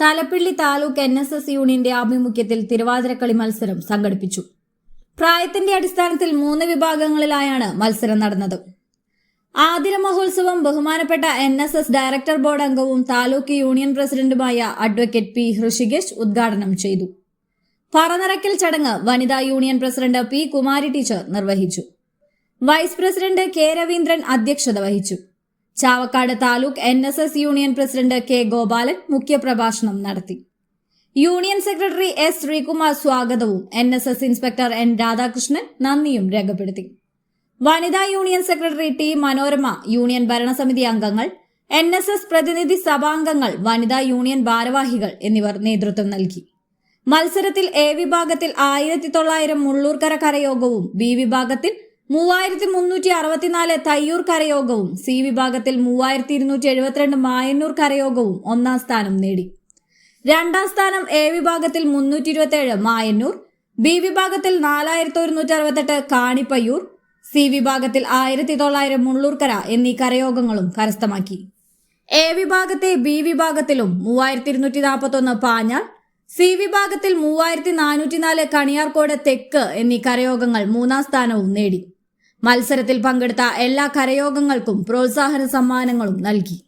Thalappilly taluk N S S യൂണിയന്റെ ആഭിമുഖ്യത്തിൽ തിരുവാതിരക്കളി മത്സരം സംഘടിപ്പിച്ചു. പ്രായത്തിന്റെ അടിസ്ഥാനത്തിൽ മൂന്ന് വിഭാഗങ്ങളിലായാണ് മത്സരം നടന്നത്. ആതിര മഹോത്സവം ബഹുമാനപ്പെട്ട N S S director board അംഗവും താലൂക്ക് യൂണിയൻ പ്രസിഡന്റുമായ അഡ്വക്കേറ്റ് പി ഹൃഷികേഷ് ഉദ്ഘാടനം ചെയ്തു. പറനിറക്കൽ ചടങ്ങ് വനിതാ union president P Kumari teacher നിർവഹിച്ചു. വൈസ് പ്രസിഡന്റ് കെ രവീന്ദ്രൻ അധ്യക്ഷത വഹിച്ചു. Chavakkad taluk N S S union president K Gopalan മുഖ്യപ്രഭാഷണം നടത്തി. യൂണിയൻ സെക്രട്ടറി എസ് ശ്രീകുമാർ സ്വാഗതവും N S S inspector N Radhakrishnan നന്ദിയും രേഖപ്പെടുത്തി. വനിതാ union secretary T Manorama union ഭരണസമിതി അംഗങ്ങൾ എൻ എസ് എസ് പ്രതിനിധി സഭാംഗങ്ങൾ വനിതാ യൂണിയൻ ഭാരവാഹികൾ എന്നിവർ നേതൃത്വം നൽകി. മത്സരത്തിൽ എ വിഭാഗത്തിൽ ആയിരത്തി തൊള്ളായിരം മുള്ളൂർക്കര കരയോഗവും ബി വിഭാഗത്തിൽ മൂവായിരത്തി മുന്നൂറ്റി അറുപത്തിനാല് തയ്യൂർ കരയോഗവും സി വിഭാഗത്തിൽ മൂവായിരത്തി ഇരുന്നൂറ്റി എഴുപത്തിരണ്ട് മായന്നൂർ കരയോഗവും ഒന്നാം സ്ഥാനം നേടി. രണ്ടാം സ്ഥാനം എ വിഭാഗത്തിൽ മുന്നൂറ്റി ഇരുപത്തിയേഴ് മായന്നൂർ ബി വിഭാഗത്തിൽ നാലായിരത്തി ഒരുന്നൂറ്റി അറുപത്തെട്ട് കാണിപ്പയ്യൂർ സി വിഭാഗത്തിൽ ആയിരത്തി തൊള്ളായിരം മുള്ളൂർക്കര എന്നീ കരയോഗങ്ങളും കരസ്ഥമാക്കി. എ വിഭാഗത്തെ ബി വിഭാഗത്തിലും മൂവായിരത്തി ഇരുന്നൂറ്റി നാൽപ്പത്തൊന്ന് പാഞ്ഞാൾ സി വിഭാഗത്തിൽ മൂവായിരത്തി നാനൂറ്റിനാല് കണിയാർക്കോട് തെക്ക് എന്നീ കരയോഗങ്ങൾ മൂന്നാം സ്ഥാനവും നേടി. മത്സരത്തിൽ പങ്കെടുത്ത എല്ലാ കരയോഗങ്ങൾക്കും പ്രോത്സാഹന സമ്മാനങ്ങളും നൽകി